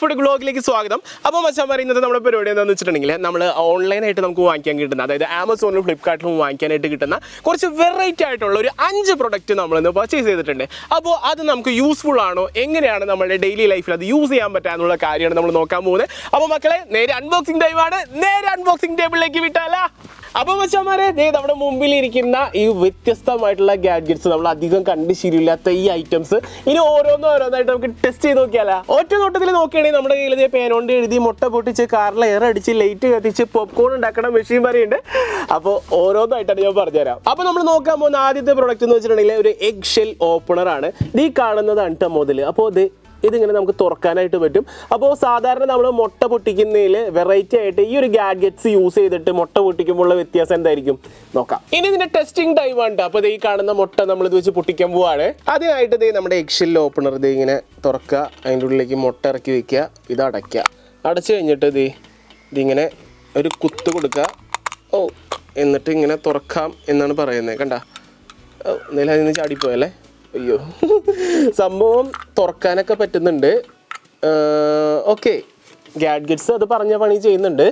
Food ബ്ലോഗിലേക്ക് സ്വാഗതം. അപ്പോൾ മച്ചാൻ പറയുന്നത് നമ്മുടെ പരിപാടി എന്താണെന്ന് വെച്ചിട്ടുണ്ടെങ്കിൽ നമ്മൾ ഓൺലൈനായിട്ട് നമുക്ക് വാങ്ങിക്കാൻ കിട്ടുന്ന അതായത് ആമസോണിലും ഫ്ലിപ്കാർട്ടിലും വാങ്ങിക്കാനായിട്ട് കിട്ടുന്ന കുറച്ച് വെറൈറ്റി ആയിട്ടുള്ള ഒരു അഞ്ച് പ്രൊഡക്റ്റ് നമ്മളിന്ന് പർച്ചേസ് ചെയ്തിട്ടുണ്ട്. അപ്പോൾ അത് നമുക്ക് യൂസ്ഫുൾ ആണോ? എങ്ങനെയാണ് നമ്മുടെ ഡെയിലി ലൈഫിൽ അത് യൂസ് ചെയ്യാൻ പറ്റാന്നുള്ള കാര്യമാണ് നമ്മൾ നോക്കാൻ പോകുന്നത്. അപ്പോൾ മക്കളെ നേരെ അൺബോക്സിംഗ് ടൈമാണ് നേരെ അൺബോക്സിംഗ് ടേബിളിലേക്ക് വിട്ടാലാ. അപ്പോൾ മച്ചാമാരെ ദേ നമ്മുടെ മുമ്പിൽ ഇരിക്കുന്ന ഈ വ്യത്യസ്തമായിട്ടുള്ള ഗാഡ്ജറ്റ്സ് നമ്മൾ അധികം കണ്ട് ശരിയില്ലാത്ത ഈ ഐറ്റംസ് ഇനി ഓരോന്നും ഓരോന്നായിട്ട് നമുക്ക് ടെസ്റ്റ് ചെയ്ത് നോക്കിയാലോ? ഒറ്റ നോട്ടത്തിൽ നോക്കുകയാണെങ്കിൽ നമ്മുടെ കയ്യിൽ പേനോണ്ട് എഴുതി മുട്ട പൊട്ടിച്ച് കാറിൽ എയർ അടിച്ച് ലൈറ്റ് കത്തിച്ച് പോപ്കോൺ ഉണ്ടാക്കണ മെഷീൻ വരെയുണ്ട് അപ്പോൾ ഓരോന്നായിട്ടാണ് ഞാൻ പറഞ്ഞുതരാം. അപ്പോൾ നമ്മൾ നോക്കാൻ പോകുന്ന ആദ്യത്തെ പ്രൊഡക്റ്റ് എന്ന് വെച്ചിട്ടുണ്ടെങ്കിൽ ഒരു എഗ് ഷെൽ ഓപ്പണർ ആണ്. ഇത് ഈ കാണുന്നതാണ് ട്ടോ മുതൽ അപ്പോൾ ഇത് ഇതിങ്ങനെ നമുക്ക് തുറക്കാനായിട്ട് പറ്റും. അപ്പോൾ സാധാരണ നമ്മൾ മുട്ട പൊട്ടിക്കുന്നതിൽ വെറൈറ്റി ആയിട്ട് ഈ ഒരു ഗാഡ്ഗറ്റ്സ് യൂസ് ചെയ്തിട്ട് മുട്ട പൊട്ടിക്കുമ്പോഴുള്ള വ്യത്യാസം എന്തായിരിക്കും? നോക്കാം. ഇനി ഇതിന്റെ ടെസ്റ്റിംഗ് ടൈം ആണ് അപ്പോൾ ഈ കാണുന്ന മുട്ട നമ്മൾ ഇത് വെച്ച് പൊട്ടിക്കാൻ പോവാണ്. അതിനായിട്ട് ഇത് നമ്മുടെ എക്ഷിൽ ഓപ്പണർ ഇത് ഇങ്ങനെ തുറക്കുക. അതിന്റെ ഉള്ളിലേക്ക് മുട്ട ഇറക്കി വെക്കുക. ഇത് അടയ്ക്കുക. അടച്ചു കഴിഞ്ഞിട്ട് ഇത് ഇതിങ്ങനെ ഒരു കുത്ത് കൊടുക്കുക. ഓ എന്നിട്ട് ഇങ്ങനെ തുറക്കാം എന്നാണ് പറയുന്നത്. കണ്ട? എന്തായാലും അതിൽ നിന്ന് ചാടിപ്പോയല്ലേ? അയ്യോ. സംഭവം തുറക്കാനൊക്കെ പറ്റുന്നുണ്ട്. ഓക്കെ. ഗാഡ്ഗറ്റ്സ് അത് പറഞ്ഞ പണി ചെയ്യുന്നുണ്ട്.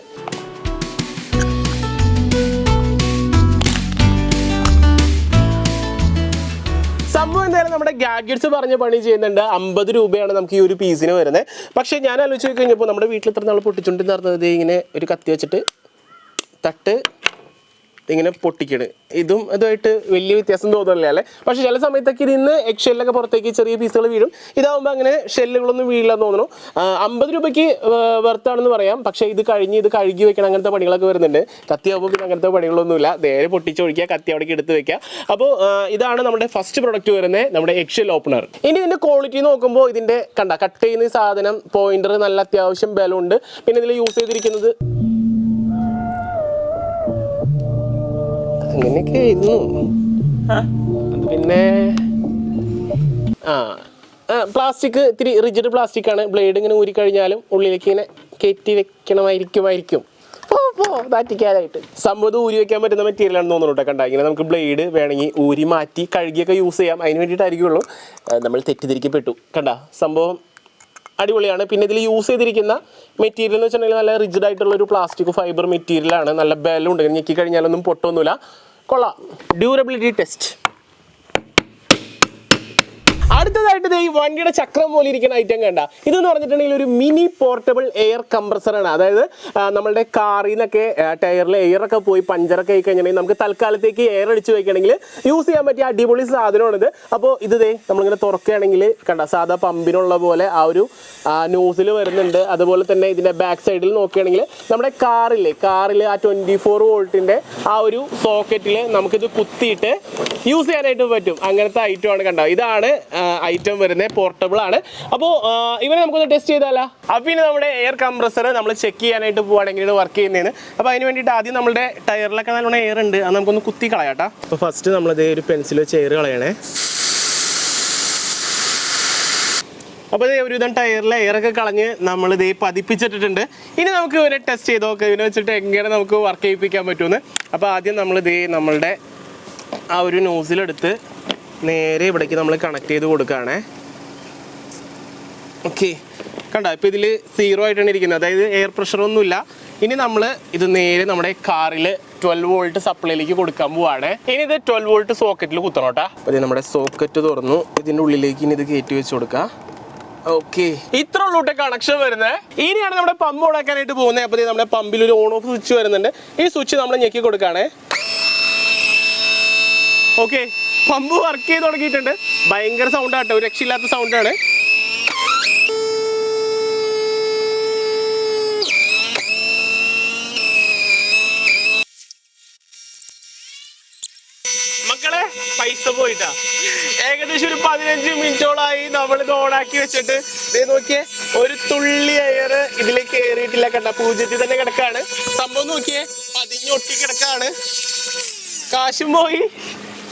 സംഭവം എന്തായാലും നമ്മുടെ ഗാഡ്ഗറ്റ്സ് പറഞ്ഞ പണി ചെയ്യുന്നുണ്ട്. അമ്പത് രൂപയാണ് നമുക്ക് ഈ ഒരു പീസിന് വരുന്നത്. പക്ഷേ ഞാൻ ആലോചിച്ച് കഴിഞ്ഞപ്പോൾ നമ്മുടെ വീട്ടിൽ ഇത്ര നാൾ പൊട്ടിച്ചുണ്ടെന്ന് പറഞ്ഞത് ഇങ്ങനെ ഒരു കത്തി വെച്ചിട്ട് തട്ട് ഇങ്ങനെ പൊട്ടിക്കണ്. ഇതും അതുമായിട്ട് വലിയ വ്യത്യാസം തോന്നുന്നില്ല അല്ലേ? പക്ഷേ ചില സമയത്തൊക്കെ ഇതിന്ന് എഗ് ഷെല്ലൊക്കെ പുറത്തേക്ക് ചെറിയ പീസുകൾ വീഴും. ഇതാവുമ്പോൾ അങ്ങനെ ഷെല്ലുകളൊന്നും വീഴില്ല എന്ന് തോന്നുന്നു. അമ്പത് രൂപയ്ക്ക് വെർത്താണെന്ന് പറയാം. പക്ഷേ ഇത് കഴിഞ്ഞ് ഇത് കഴുകി വെക്കണം അങ്ങനത്തെ പണികളൊക്കെ വരുന്നുണ്ട്. കത്തിയാവുമ്പോൾ പിന്നെ അങ്ങനത്തെ പണികളൊന്നുമില്ല. നേരെ പൊട്ടിച്ചൊഴിക്കുക കത്തി അവിടേക്ക് എടുത്ത് വെക്കുക. അപ്പോൾ ഇതാണ് നമ്മുടെ ഫസ്റ്റ് പ്രൊഡക്റ്റ് വരുന്നത് നമ്മുടെ എഗ് ഷെൽ ഓപ്പണർ ഇനി ഇതിന്റെ ക്വാളിറ്റി നോക്കുമ്പോൾ ഇതിന്റെ കണ്ട കട്ട് ചെയ്യുന്ന സാധനം പോയിന്റർ നല്ല അത്യാവശ്യം ബലമുണ്ട്. പിന്നെ ഇതിൽ യൂസ് ചെയ്തിരിക്കുന്നത് അങ്ങനെയൊക്കെ അത് പിന്നെ ആ പ്ലാസ്റ്റിക് ഇത്തിരി റിജിഡ് പ്ലാസ്റ്റിക് ആണ്. ബ്ലേഡ് ഇങ്ങനെ ഊരി കഴിഞ്ഞാലും ഉള്ളിലേക്ക് ഇങ്ങനെ കയറ്റി വെക്കണമായിരിക്കുമായിരിക്കും. ദാറ്റിക്കാനായിട്ട്. സംഭവം ഊരി വെക്കാൻ പറ്റുന്ന മെറ്റീരിയൽ ആണെന്ന് തോന്നുന്നു കേട്ടോ കണ്ട. ഇങ്ങനെ നമുക്ക് ബ്ലേഡ് വേണമെങ്കിൽ ഊരി മാറ്റി കഴുകിയൊക്കെ യൂസ് ചെയ്യാം. അതിന് വേണ്ടിയിട്ടായിരിക്കുള്ളൂ. നമ്മൾ തെറ്റിദ്ധരിക്കപ്പെട്ടു. കണ്ട സംഭവം അടിപൊളിയാണ്. പിന്നെ ഇതിൽ യൂസ് ചെയ്തിരിക്കുന്ന മെറ്റീരിയൽ എന്ന് വെച്ചിട്ടുണ്ടെങ്കിൽ നല്ല റിജിഡ് ആയിട്ടുള്ള ഒരു പ്ലാസ്റ്റിക് ഫൈബർ മെറ്റീരിയലാണ് നല്ല ബലമുണ്ട് ഞെക്കി കഴിഞ്ഞാലൊന്നും പൊട്ടൊന്നുമില്ല. കൊള്ളാം. ഡ്യൂറബിലിറ്റി ടെസ്റ്റ് അടുത്തതായിട്ട് ഈ വണ്ടിയുടെ ചക്രം പോലെ ഇരിക്കുന്ന ഐറ്റം കണ്ട. ഇതെന്ന് പറഞ്ഞിട്ടുണ്ടെങ്കിൽ ഒരു മിനി പോർട്ടബിൾ എയർ കംപ്രസറാണ് അതായത് നമ്മളുടെ കാറിൽ നിന്നൊക്കെ ടയറിൽ എയർ ഒക്കെ പോയി പഞ്ചറൊക്കെ ആയി കഴിഞ്ഞിട്ടുണ്ടെങ്കിൽ നമുക്ക് തൽക്കാലത്തേക്ക് എയർ അടിച്ച് വയ്ക്കണമെങ്കിൽ യൂസ് ചെയ്യാൻ പറ്റിയ അടിപൊളി സാധനമാണിത്. അപ്പോൾ ഇത് ദേ നമ്മളിങ്ങനെ തുറക്കുകയാണെങ്കിൽ കണ്ട സാധാ പമ്പിനുള്ള പോലെ ആ ഒരു ന്യൂസിൽ വരുന്നുണ്ട്. അതുപോലെ തന്നെ ഇതിന്റെ ബാക്ക് സൈഡിൽ നോക്കുകയാണെങ്കിൽ നമ്മുടെ കാറില്ലേ കാറിൽ ആ ട്വന്റി ഫോർ വോൾട്ടിന്റെ ആ ഒരു സോക്കറ്റിൽ നമുക്കിത് കുത്തിയിട്ട് യൂസ് ചെയ്യാനായിട്ട് പറ്റും. അങ്ങനത്തെ ഐറ്റമാണ് കണ്ടോ. ഇതാണ് ഐറ്റം വരുന്നത് പോർട്ടബിൾ ആണ്. അപ്പോൾ ഇവനെ നമുക്കൊന്ന് ടെസ്റ്റ് ചെയ്താലോ? അപ്പോൾ പിന്നെ നമ്മുടെ എയർ കംപ്രസർ നമ്മൾ ചെക്ക് ചെയ്യാനായിട്ട് പോവുകയാണെങ്കിൽ വർക്ക് ചെയ്യുന്നതിന് അപ്പോൾ അതിന് വേണ്ടിയിട്ട് ആദ്യം നമ്മുടെ ടയറിലൊക്കെ നല്ലോണം എയർ ഉണ്ട്. അത് നമുക്കൊന്ന് കുത്തി കളയാട്ടോ. അപ്പോൾ ഫസ്റ്റ് നമ്മളിത് ഒരു പെൻസിൽ വെച്ച് എയർ കളയണേ. അപ്പോൾ ഇത് ഒരുവിധം ടയറിലെ എയറൊക്കെ കളഞ്ഞ് നമ്മൾ ഇത് പതിപ്പിച്ചിട്ടിട്ടുണ്ട്. ഇനി നമുക്ക് ഇവരെ ടെസ്റ്റ് ചെയ്ത് നോക്കാം. ഇവനെ വെച്ചിട്ട് എങ്ങനെ നമുക്ക് വർക്ക് ചെയ്യിപ്പിക്കാൻ പറ്റുമെന്ന്. അപ്പോൾ ആദ്യം നമ്മൾ ഇത് നമ്മളുടെ ആ ഒരു നോസിലെടുത്ത് നേരെ ഇവിടേക്ക് നമ്മൾ കണക്ട് ചെയ്ത് കൊടുക്കുകയാണേ ഓക്കെ കണ്ടോ? ഇപ്പോൾ ഇതിൽ സീറോ ആയിട്ടാണ് ഇരിക്കുന്നത്. അതായത് എയർ പ്രഷർ ഒന്നുമില്ല. ഇനി നമ്മൾ ഇത് നേരെ നമ്മുടെ കാറിൽ ട്വൽവ് വോൾട്ട് സപ്ലൈയിലേക്ക് കൊടുക്കാൻ പോവാണ്. ഇനി ഇത് ട്വൽവ് വോൾട്ട് സോക്കറ്റിൽ കുത്തണം കേട്ടോ. അപ്പോൾ നമ്മുടെ സോക്കറ്റ് തുറന്നു. ഇതിന്റെ ഉള്ളിലേക്ക് ഇനി ഇത് കയറ്റി വെച്ച് കൊടുക്കാം. ഓക്കെ ഇത്ര ഉള്ളൂട്ടെ കണക്ഷൻ വരുന്നത് ഇനിയാണ് നമ്മുടെ പമ്പ് ഓണാക്കാനായിട്ട് പോകുന്നത് അപ്പോൾ നമ്മുടെ പമ്പിൽ ഒരു ഓൺ ഓഫ് സ്വിച്ച് വരുന്നുണ്ട്. ഈ സ്വിച്ച് നമ്മൾ ഞെക്കി കൊടുക്കുകയാണേ ഓക്കെ പമ്പ് വർക്ക് ചെയ്ത് തുടങ്ങിയിട്ടുണ്ട്. ഭയങ്കര സൗണ്ട് ആട്ടോ. ഒരു രക്ഷയില്ലാത്ത സൗണ്ടാണ് മക്കളെ പൈസ പോയിട്ടാ. ഏകദേശം ഒരു പതിനഞ്ച് മിനിറ്റോളായി നമ്മൾ ഇത് ഓണാക്കി വെച്ചിട്ട്. ദേ നോക്കിയേ ഒരു തുള്ളി എയർ ഇതിലേക്ക് കയറിയിട്ടില്ല കണ്ട പൂജ്യത്തിൽ തന്നെ കിടക്കാണ്. സംഭവം നോക്കിയേ പതിഞ്ഞൊട്ടി കിടക്കാണ് കാശും പോയി.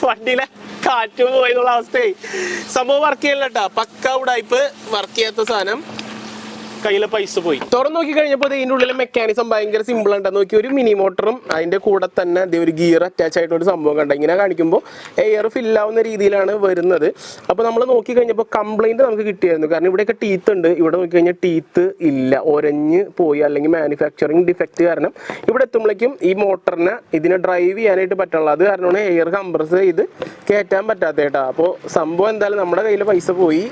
വണ്ടിയിലെ കാറ്റും പോയി എന്നുള്ള അവസ്ഥയായി. സംഭവം വർക്ക് ചെയ്യലട്ടാ പക്ക ഉടായ്പ് വർക്ക് ചെയ്യാത്ത സാധനം കയ്യിലെ പൈസ പോയി. തുറന്നു നോക്കി കഴിഞ്ഞപ്പോൾ ഇതിന്റെ ഉള്ളിലെ മെക്കാനിസം ഭയങ്കര സിമ്പിൾ ആണ് നോക്കി ഒരു മിനി മോട്ടറും അതിന്റെ കൂടെ തന്നെ ഒരു ഗിയർ അറ്റാച്ച് ആയിട്ട് ഒരു സംഭവം കണ്ട? ഇങ്ങനെ കാണിക്കുമ്പോൾ എയർ ഫില്ലാവുന്ന രീതിയിലാണ് വരുന്നത്. അപ്പോൾ നമ്മൾ നോക്കി കഴിഞ്ഞപ്പോൾ കംപ്ലൈന്റ് നമുക്ക് കിട്ടിയായിരുന്നു. കാരണം ഇവിടെയൊക്കെ ടീത്ത് ഉണ്ട്. ഇവിടെ നോക്കി കഴിഞ്ഞാൽ ടീത്ത് ഇല്ല. ഒരഞ്ഞ് പോയി അല്ലെങ്കിൽ മാനുഫാക്ചറിങ് ഡിഫക്റ്റ് കാരണം ഇവിടെ എത്തുമ്പോഴേക്കും ഈ മോട്ടറിനെ ഇതിനെ ഡ്രൈവ് ചെയ്യാനായിട്ട് പറ്റുള്ളൂ അത് കാരണമാണ് എയർ കംപ്രസ് ചെയ്ത് കയറ്റാൻ പറ്റാത്ത കേട്ടോ. അപ്പോൾ സംഭവം എന്തായാലും നമ്മുടെ കയ്യിൽ പൈസ പോയി.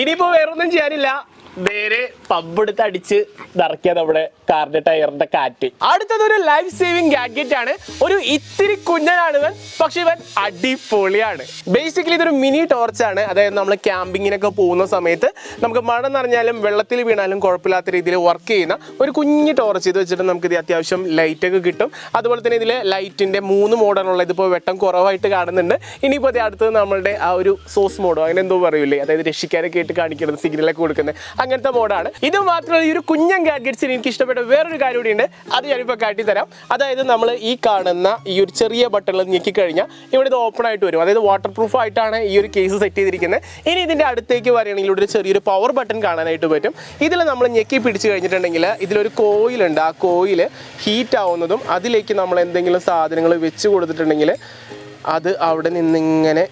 ഇനിയിപ്പോൾ വേറൊന്നും ചെയ്യാനില്ല. നേരെ പമ്പെടുത്ത് അടിച്ച് നിറക്കിയത് നമ്മുടെ കാറിന്റെ ടയറിന്റെ കാറ്റ്. അടുത്തത് ഒരു ലൈഫ് സേവിങ് ഗാഡ്ഗറ്റ് ആണ്. ഒരു ഇത്തിരി കുഞ്ഞനാണ് ഇവൻ പക്ഷെ ഇവൻ അടിപൊളിയാണ്. ബേസിക്കലി ഇതൊരു മിനി ടോർച്ച് ആണ്. അതായത് നമ്മൾ ക്യാമ്പിങ്ങിനൊക്കെ പോകുന്ന സമയത്ത് നമുക്ക് മഴ നിറഞ്ഞാലും വെള്ളത്തിൽ വീണാലും കുഴപ്പമില്ലാത്ത രീതിയിൽ വർക്ക് ചെയ്യുന്ന ഒരു കുഞ്ഞു ടോർച്ച് ഇത് വെച്ചിട്ട് നമുക്ക് ഇത് അത്യാവശ്യം ലൈറ്റ് ഒക്കെ കിട്ടും. അതുപോലെ തന്നെ ഇതിൽ ലൈറ്റിന്റെ മൂന്ന് മോഡാണുള്ളത് ഇതിപ്പോൾ വെട്ടം കുറവായിട്ട് കാണുന്നുണ്ട്. ഇനിയിപ്പോൾ അത് അടുത്തത് നമ്മളുടെ ആ ഒരു സോസ് മോഡോ അങ്ങനെ എന്തോ പറയൂലേ? അതായത് രക്ഷിക്കാനൊക്കെ ആയിട്ട് കാണിക്കുന്നത് സിഗ്നലൊക്കെ കൊടുക്കുന്നത്. അങ്ങനത്തെ മോഡാണ്. ഇത് മാത്രമല്ല ഈ ഒരു കുഞ്ഞൻ ഗാഡ്ഗറ്റ്സിന് എനിക്ക് ഇഷ്ടപ്പെട്ട വേറൊരു കാര്യം കൂടി ഉണ്ട് അത് ഞാനിപ്പോൾ കാട്ടിത്തരാം. അതായത് നമ്മൾ ഈ കാണുന്ന ഈ ഒരു ചെറിയ ബട്ടണിൽ ഞെക്കിക്കഴിഞ്ഞാൽ ഇവിടെ ഇത് ഓപ്പൺ ആയിട്ട് വരും. അതായത് വാട്ടർ പ്രൂഫ് ആയിട്ടാണ് ഈ ഒരു കേസ് സെറ്റ് ചെയ്തിരിക്കുന്നത്. ഇനി ഇതിന്റെ അടുത്തേക്ക് വരികയാണെങ്കിൽ ഇവിടെ ഒരു ചെറിയൊരു പവർ ബട്ടൺ കാണാനായിട്ട് പറ്റും. ഇതിൽ നമ്മൾ ഞെക്കി പിടിച്ച് കഴിഞ്ഞിട്ടുണ്ടെങ്കിൽ ഇതിലൊരു കോയിലുണ്ട് ആ കോയിൽ ഹീറ്റ് ആവുന്നതും അതിലേക്ക് നമ്മൾ എന്തെങ്കിലും സാധനങ്ങൾ വെച്ച് കൊടുത്തിട്ടുണ്ടെങ്കിൽ അത് അവിടെ നിന്നിങ്ങനെ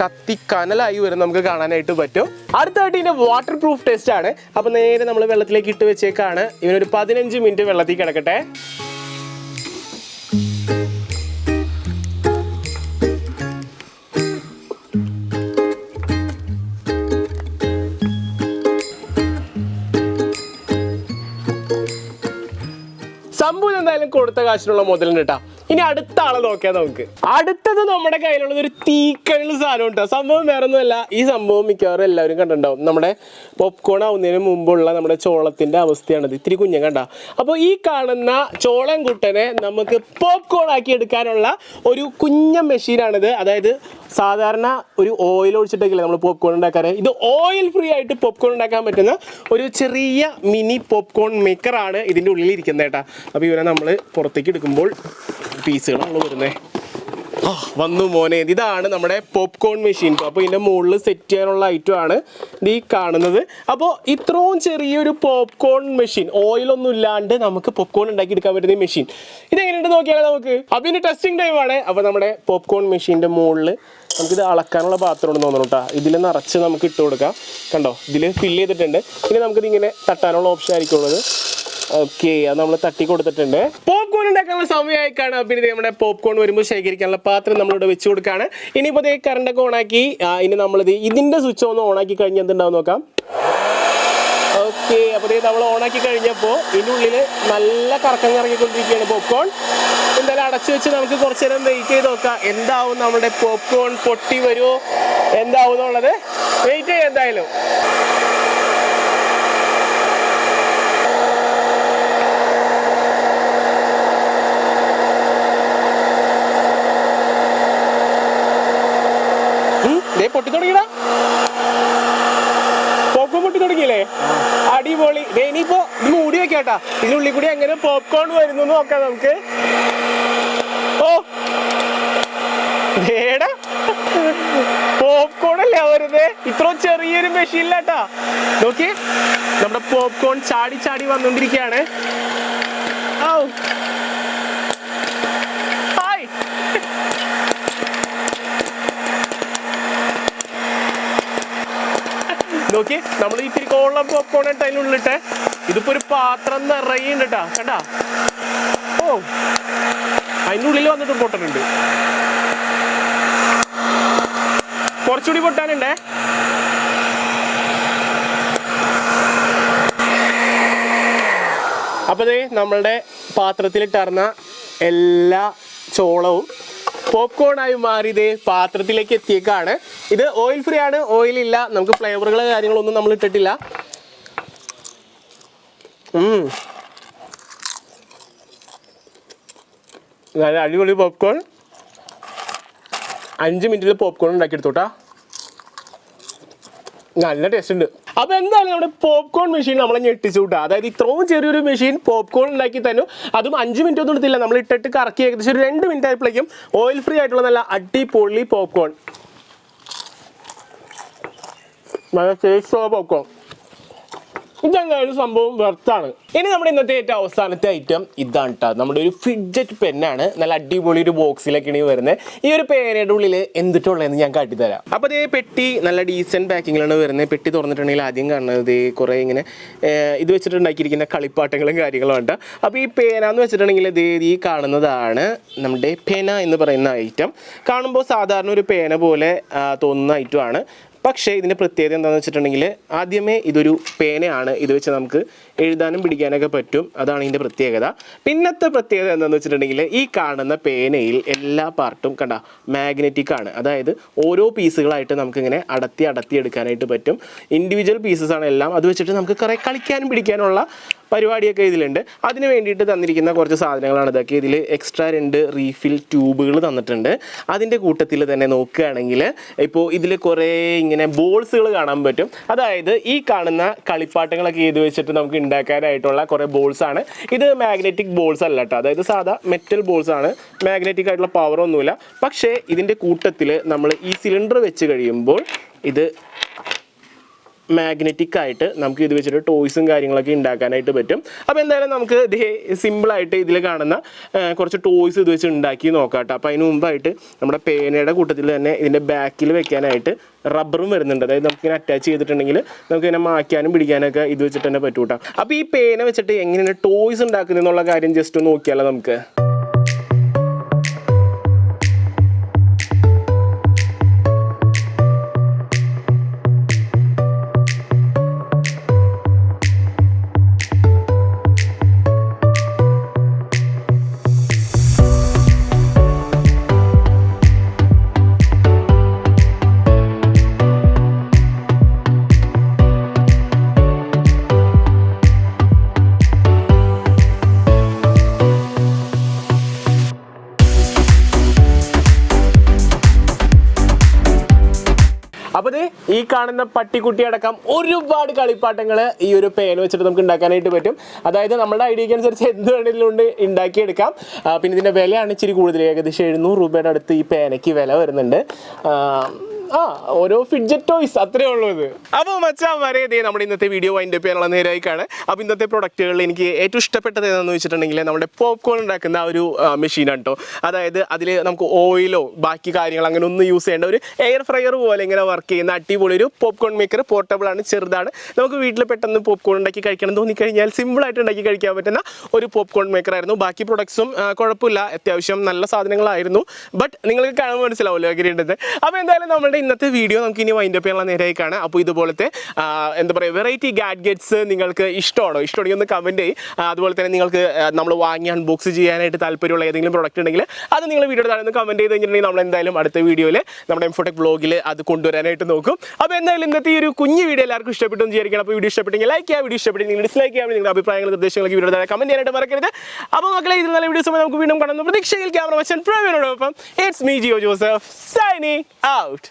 കത്തി കനലായി വരും നമുക്ക് കാണാനായിട്ട് പറ്റും. അടുത്തായിട്ട് ഇതിന്റെ വാട്ടർ പ്രൂഫ് ടെസ്റ്റ് ആണ്. അപ്പൊ നേരെ നമ്മൾ വെള്ളത്തിലേക്ക് ഇട്ട് വെച്ചേക്കാണ്. ഇവനൊരു പതിനഞ്ച് മിനിറ്റ് വെള്ളത്തിൽ കിടക്കട്ടെ. സംഭവം എന്തായാലും കൊടുത്ത കാശിനുള്ള മുതലുണ്ട് കേട്ടാ ഇനി അടുത്ത ആളെ നോക്കിയാൽ നമുക്ക്. അടുത്തത് നമ്മുടെ കയ്യിലുള്ളത് ഒരു തീക്കണിൽ സാധനം കേട്ടോ സംഭവം വേറെ ഒന്നുമല്ല ഈ സംഭവം മിക്കവാറും എല്ലാവരും കണ്ടിട്ടുണ്ടാവും. നമ്മുടെ പോപ്കോൺ ആവുന്നതിന് മുമ്പുള്ള നമ്മുടെ ചോളത്തിന്റെ അവസ്ഥയാണിത്. ഇത്തിരി കുഞ്ഞം കണ്ട. അപ്പോൾ ഈ കാണുന്ന ചോളം കുട്ടനെ നമുക്ക് പോപ്കോൺ ആക്കി എടുക്കാനുള്ള ഒരു കുഞ്ഞ മെഷീനാണിത് അതായത് സാധാരണ ഒരു ഓയിൽ ഒഴിച്ചിട്ടൊക്കെയല്ലേ നമ്മൾ പോപ്കോൺ ഉണ്ടാക്കാറ്. ഇത് ഓയിൽ ഫ്രീ ആയിട്ട് പോപ്കോൺ ഉണ്ടാക്കാൻ പറ്റുന്ന ഒരു ചെറിയ മിനി പോപ്കോൺ മേക്കറാണ് ഇതിന്റെ ഉള്ളിൽ ഇരിക്കുന്നത് കേട്ടാ അപ്പോൾ ഇവനെ നമ്മൾ പുറത്തേക്ക് എടുക്കുമ്പോൾ പീസുകളാണല്ലോ വരുന്നത് ആ, വന്നു മോനെ. ഇതാണ് നമ്മുടെ പോപ്കോൺ മെഷീൻ അപ്പോൾ ഇതിന്റെ മുകളിൽ സെറ്റ് ചെയ്യാനുള്ള ഐറ്റമാണ് ഈ കാണുന്നത്. അപ്പോൾ ഇത്രയും ചെറിയൊരു പോപ്കോൺ മെഷീൻ ഓയിലൊന്നും ഇല്ലാണ്ട് നമുക്ക് പോപ്കോൺ ഉണ്ടാക്കി എടുക്കാൻ പറ്റുന്ന മെഷീൻ ഇതെങ്ങനെയുണ്ട് നോക്കിയാലോ നമുക്ക്? അപ്പോൾ ഇതിന് ടെസ്റ്റിംഗ് ടൈമാണ് അപ്പോൾ നമ്മുടെ പോപ്കോൺ മെഷീന്റെ മുകളിൽ നമുക്കിത് അളക്കാനുള്ള പാത്രം ഉണ്ടെന്ന് തോന്നുന്നു കേട്ടോ ഇതിൽ നിറച്ച് നമുക്ക് ഇട്ട് കൊടുക്കാം. കണ്ടോ? ഇതിൽ ഫില്ല് ചെയ്തിട്ടുണ്ട്. ഇനി നമുക്കിത് ഇങ്ങനെ തട്ടാനുള്ള ഓപ്ഷൻ ആയിരിക്കും ഉള്ളത്. ഓക്കെ അത് നമ്മൾ തട്ടി കൊടുത്തിട്ടുണ്ട്. പോപ്കോൺ ഉണ്ടാക്കാനുള്ള സമയമായിക്കാണ് പിന്നെ നമ്മുടെ പോപ്കോൺ വരുമ്പോൾ ശേഖരിക്കാനുള്ള പാത്രം നമ്മളിവിടെ വെച്ച് കൊടുക്കുകയാണ് ഇനിയിപ്പോൾ ഇതേ കറണ്ടൊക്കെ ഓണാക്കി. ഇനി നമ്മളിത് ഇതിന്റെ സ്വിച്ച് ഒന്ന് ഓണാക്കി കഴിഞ്ഞാൽ എന്തുണ്ടാവും നോക്കാം. ഓക്കെ അപ്പോൾ ഇത് നമ്മൾ ഓണാക്കി കഴിഞ്ഞപ്പോൾ ഇതിനുള്ളിൽ നല്ല കറക്കം കറങ്ങിക്കൊണ്ടിരിക്കുകയാണ് പോപ്കോൺ. എന്തായാലും അടച്ചു വെച്ച് നമുക്ക് കുറച്ചു നേരം വെയിറ്റ് ചെയ്ത് നോക്കാം. എന്താവും നമ്മുടെ പോപ്കോൺ പൊട്ടി വരുമോ എന്താവും എന്നുള്ളത്? വെയിറ്റ് ചെയ്യാം എന്തായാലും. ദേ പൊട്ടി തുടങ്ങിയടാ. പോപ്കോൺ പൊട്ടി തുടങ്ങിയില്ലേ? അടിപൊളി. ദേ ഇനിയിപ്പോ ഇത് മൂടി വെക്കാട്ടാ. ഇതിനുള്ളിൽ കൂടി എങ്ങനെ പോപ്കോൺ വരുന്നു നോക്കാം നമുക്ക്. ഓ. ദേടാ പോപ്കോൺ അല്ലേ വരുന്നത് ഇത്ര ചെറിയൊരു മെഷീനിലാട്ടാ നോക്കി നമ്മുടെ പോപ്കോൺ ചാടി ചാടി വന്നോണ്ടിരിക്കുകയാണ് ഔ. നോക്കി. നമ്മൾ ഈ തിരികോളം പോപ്കോൺ അതിനുള്ളിട്ട് ഇതിപ്പോ ഒരു പാത്രം നിറയുണ്ട് കേട്ടാ കണ്ടാ? ഓ. അതിന്റെ ഉള്ളിൽ വന്നിട്ട് പൊട്ടനുണ്ട് കുറച്ചുകൂടി പൊട്ടാനുണ്ടേ? അപ്പോൾ നമ്മളുടെ പാത്രത്തിലിട്ടർന്ന എല്ലാ ചോളവും പോപ്കോണായി മാറി ഇതേ പാത്രത്തിലേക്ക് എത്തിയേക്കാണ്. ഇത് ഓയിൽ ഫ്രീ ആണ്. ഓയിൽ ഇല്ല. നമുക്ക് ഫ്ലേവറുകൾ കാര്യങ്ങളൊന്നും നമ്മൾ ഇട്ടിട്ടില്ല. നല്ല അടിപൊളി പോപ്കോൺ അഞ്ച് മിനിറ്റിൽ പോപ്കോൺ ഉണ്ടാക്കിയെടുത്തോട്ടാ. നല്ല ടേസ്റ്റ് ഉണ്ട്. അപ്പൊ എന്തായാലും നമ്മുടെ പോപ്കോൺ മെഷീൻ നമ്മളെ ഞെട്ടിച്ചു കൂട്ടുക. അതായത് ഇത്രയും ചെറിയൊരു മെഷീൻ പോപ്കോൺ ഉണ്ടാക്കി തന്നു. അതും അഞ്ച് മിനിറ്റ് ഒന്നും എടുത്തില്ല. നമ്മൾ ഇട്ടിട്ട് കറക്കി ഏകദേശം ഒരു രണ്ട് മിനിറ്റ് ആയപ്പോഴേക്കും ഓയിൽ ഫ്രീ ആയിട്ടുള്ള നല്ല അടിപൊളി പോപ്കോൺ നല്ല ടേസ്റ്റുള്ള പോപ്കോൺ ഇതെന്തായാലും സംഭവം വെർത്താണ്. ഇനി നമ്മുടെ ഇന്നത്തെ ഏറ്റവും അവസാനത്തെ ഐറ്റം ഇതാണ് കേട്ടോ നമ്മുടെ ഒരു ഫിഡ്ജറ്റ് പെന്നാണ് നല്ല അടിപൊളി ഒരു ബോക്സിലൊക്കെ ഇനി വരുന്നത് ഈ ഒരു പേനയുടെ ഉള്ളിൽ എന്തിട്ടുള്ളതെന്ന് ഞാൻ കാട്ടിത്തരാം. അപ്പോൾ അതേ പെട്ടി നല്ല ഡീസന്റ് പാക്കിങ്ങിലാണ് വരുന്നത് പെട്ടി തുറന്നിട്ടുണ്ടെങ്കിൽ ആദ്യം കാണുന്നത് കുറേ ഇങ്ങനെ ഇത് വെച്ചിട്ടുണ്ടാക്കിയിരിക്കുന്ന കളിപ്പാട്ടങ്ങളും കാര്യങ്ങളും ഉണ്ട് അപ്പോൾ ഈ പേന എന്ന് വെച്ചിട്ടുണ്ടെങ്കിൽ ഇത് ഈ കാണുന്നതാണ് നമ്മുടെ പേന എന്ന് പറയുന്ന ഐറ്റം കാണുമ്പോൾ സാധാരണ ഒരു പേന പോലെ തോന്നുന്ന ഐറ്റമാണ് പക്ഷേ ഇതിന്റെ പ്രത്യേകത എന്താണെന്ന് വെച്ചിട്ടുണ്ടെങ്കിൽ ആദ്യമേ ഇതൊരു പേനയാണ്. ഇത് വെച്ച് നമുക്ക് എഴുതാനും പിടിക്കാനൊക്കെ പറ്റും. അതാണ് ഇതിന്റെ പ്രത്യേകത. പിന്നത്തെ പ്രത്യേകത എന്താണെന്ന് വെച്ചിട്ടുണ്ടെങ്കിൽ ഈ കാണുന്ന പേനയിൽ എല്ലാ പാർട്ടും കണ്ട മാഗ്നറ്റിക് ആണ്. അതായത് ഓരോ പീസുകളായിട്ട് നമുക്കിങ്ങനെ അടത്തി അടത്തി എടുക്കാനായിട്ട് പറ്റും. ഇൻഡിവിജ്വൽ പീസസ് ആണ് എല്ലാം. അത് വെച്ചിട്ട് നമുക്ക് കുറേ കളിക്കാനും പിടിക്കാനുള്ള പരിപാടിയൊക്കെ ഇതിലുണ്ട്. അതിന് വേണ്ടിയിട്ട് തന്നിരിക്കുന്ന കുറച്ച് സാധനങ്ങളാണ് ഇതൊക്കെ. ഇതിൽ എക്സ്ട്രാ രണ്ട് റീഫിൽ ട്യൂബുകൾ തന്നിട്ടുണ്ട്. അതിന്റെ കൂട്ടത്തിൽ തന്നെ നോക്കുകയാണെങ്കിൽ ഇപ്പോൾ ഇതിൽ കുറേ ഇങ്ങനെ ബോൾസുകൾ കാണാൻ പറ്റും. അതായത് ഈ കാണുന്ന കളിപ്പാട്ടങ്ങളൊക്കെ ചെയ്ത് വെച്ചിട്ട് നമുക്ക് ഉണ്ടാക്കാനായിട്ടുള്ള കുറേ ബോൾസാണ് ഇത് മാഗ്നറ്റിക് ബോൾസ് അല്ല കേട്ടോ. അതായത് സാധാ മെറ്റൽ ബോൾസ് ആണ്. മാഗ്നറ്റിക് ആയിട്ടുള്ള പവർ ഒന്നുമില്ല. പക്ഷേ ഇതിന്റെ കൂട്ടത്തിൽ നമ്മൾ ഈ സിലിണ്ടർ വെച്ച് കഴിയുമ്പോൾ ഇത് മാഗ്നറ്റിക് ആയിട്ട് നമുക്ക് ഇത് വെച്ചിട്ട് ടോയ്സും കാര്യങ്ങളൊക്കെ ഉണ്ടാക്കാനായിട്ട് പറ്റും. അപ്പോൾ എന്തായാലും നമുക്ക് ഇത് സിമ്പിളായിട്ട് ഇതിൽ കാണുന്ന കുറച്ച് ടോയ്സ് ഇത് വെച്ച് ഉണ്ടാക്കി നോക്കാം കേട്ടോ അപ്പോൾ അതിന് മുമ്പായിട്ട് നമ്മുടെ പേനയുടെ കൂട്ടത്തിൽ തന്നെ ഇതിന്റെ ബാക്കിൽ വെക്കാനായിട്ട് റബ്ബറും വരുന്നുണ്ട്. അതായത് നമുക്കിങ്ങനെ അറ്റാച്ച് ചെയ്തിട്ടുണ്ടെങ്കിൽ നമുക്ക് മാക്കാനും പിടിക്കാനൊക്കെ ഇത് വെച്ചിട്ട് തന്നെ പറ്റൂട്ടോ. അപ്പോൾ ഈ പേന വെച്ചിട്ട് എങ്ങനെയാണ് ടോയ്സ് ഉണ്ടാക്കുന്നത് എന്നുള്ള കാര്യം ജസ്റ്റ് നോക്കിയാലോ നമുക്ക്. അപ്പോൾ ദേ ഈ കാണുന്ന പട്ടിക്കുട്ടി അടക്കം ഒരുപാട് കളിപ്പാട്ടങ്ങൾ ഈ ഒരു പേന വെച്ചിട്ട് നമുക്ക് ഉണ്ടാക്കാനായിട്ട് പറ്റും. അതായത് നമ്മുടെ ഐഡിയക്ക് അനുസരിച്ച് എന്ത് വേണമെങ്കിലും കൊണ്ട് ഉണ്ടാക്കിയെടുക്കാം. പിന്നെ ഇതിന്റെ വിലയാണ് ഇച്ചിരി കൂടുതൽ. ഏകദേശം എഴുന്നൂറ് രൂപയുടെ അടുത്ത് ഈ പേനയ്ക്ക് വില വരുന്നുണ്ട്. ആ, ഓരോ ഫിഡ്ജറ്റ് ടോയ്സ് അത്രേ ഉള്ളൂ ഇത്. അപ്പോൾ മച്ചാൻ വരെ ഇതേ നമ്മുടെ ഇന്നത്തെ വീഡിയോ വൈൻഡ് അപ്പ് ചെയ്യാനുള്ള നേരായിക്കാണ്. അപ്പോൾ ഇന്നത്തെ പ്രൊഡക്റ്റുകളിൽ എനിക്ക് ഏറ്റവും ഇഷ്ടപ്പെട്ടത് ഏതാണെന്ന് വെച്ചിട്ടുണ്ടെങ്കിൽ നമ്മുടെ പോപ്കോൺ ഉണ്ടാക്കുന്ന ആ ഒരു മെഷീനാണ് കേട്ടോ അതായത് അതിൽ നമുക്ക് ഓയിലോ ബാക്കി കാര്യങ്ങൾ അങ്ങനെ ഒന്നും യൂസ് ചെയ്യേണ്ട ഒരു എയർ ഫ്രയർ പോലെ ഇങ്ങനെ വർക്ക് ചെയ്യുന്ന അടിപൊളി ഒരു പോപ്കോൺ മേക്കർ പോർട്ടബിൾ ആണ് ചെറുതാണ്. നമുക്ക് വീട്ടിൽ പെട്ടെന്ന് പോപ്കോൺ ഉണ്ടാക്കി കഴിക്കണം തോന്നിക്കഴിഞ്ഞാൽ സിമ്പിളായിട്ട് ഉണ്ടാക്കി കഴിക്കാൻ പറ്റുന്ന ഒരു പോപ്കോൺ മേക്കർ ആയിരുന്നു. ബാക്കി പ്രൊഡക്ട്സും കുഴപ്പമില്ല. അത്യാവശ്യം നല്ല സാധനങ്ങളായിരുന്നു. ബട്ട് നിങ്ങൾക്ക് കാണുമ്പോൾ മനസ്സിലാവുമല്ലോ എങ്ങനെയുണ്ടെന്ന് അപ്പോൾ എന്തായാലും നമ്മുടെ ഇന്നത്തെ വീഡിയോ നമുക്ക് ഇനി വൈൻഡപ്പ് ചെയ്യാനുള്ള നേരേക്കാണ് അപ്പോൾ ഇതുപോലത്തെ എന്താ പറയുക വെറൈറ്റി ഗാഡ്ഗറ്റ്സ് നിങ്ങൾക്ക് ഇഷ്ടമാണോ? ഇഷ്ടമാണെങ്കിൽ ഒന്ന് കമന്റ് ചെയ്യും. അതുപോലെ തന്നെ നിങ്ങൾക്ക് നമ്മൾ വാങ്ങി അൺബോക്സ് ചെയ്യാനായിട്ട് താല്പര്യമുള്ള ഏതെങ്കിലും പ്രോഡക്റ്റ് ഉണ്ടെങ്കിൽ അത് നിങ്ങൾ വീഡിയോ താഴെ കമന്റ് ചെയ്ത് കഴിഞ്ഞിട്ടുണ്ടെങ്കിൽ നമ്മൾ എന്തായാലും അടുത്ത വീഡിയോയിൽ നമ്മുടെ എംഫോടെക് ബ്ലോഗിൽ അത് കൊണ്ടുവരാനായിട്ട് നോക്കും. അപ്പോൾ എന്തായാലും ഇന്നത്തെ ഒരു കുഞ്ഞു വീഡിയോ എല്ലാവർക്കും ഇഷ്ടപ്പെട്ടു എന്ന് വിചാരിക്കണം. അപ്പോൾ വീഡിയോ ഇഷ്ടപ്പെട്ടെങ്കിൽ ലൈക്ക് ചെയ്യുക വീഡിയോ ഇഷ്ടപ്പെട്ടെങ്കിൽ ഡിസ്ലൈക്ക് ചെയ്യാം നിങ്ങളുടെ അഭിപ്രായങ്ങൾ നിർദ്ദേശങ്ങളൊക്കെ വീഡിയോ താഴെ കമന്റ് ചെയ്യാനായിട്ട് മറക്കരുത്. അപ്പോൾ മക്കളെ ഇത് നല്ല വീഡിയോസ് നമുക്ക് വീണ്ടും കാണുന്നു പ്രതീക്ഷയിൽ ക്യാമറ വശൻ പ്രവീണോടൊപ്പം. It's me Jio Joseph signing out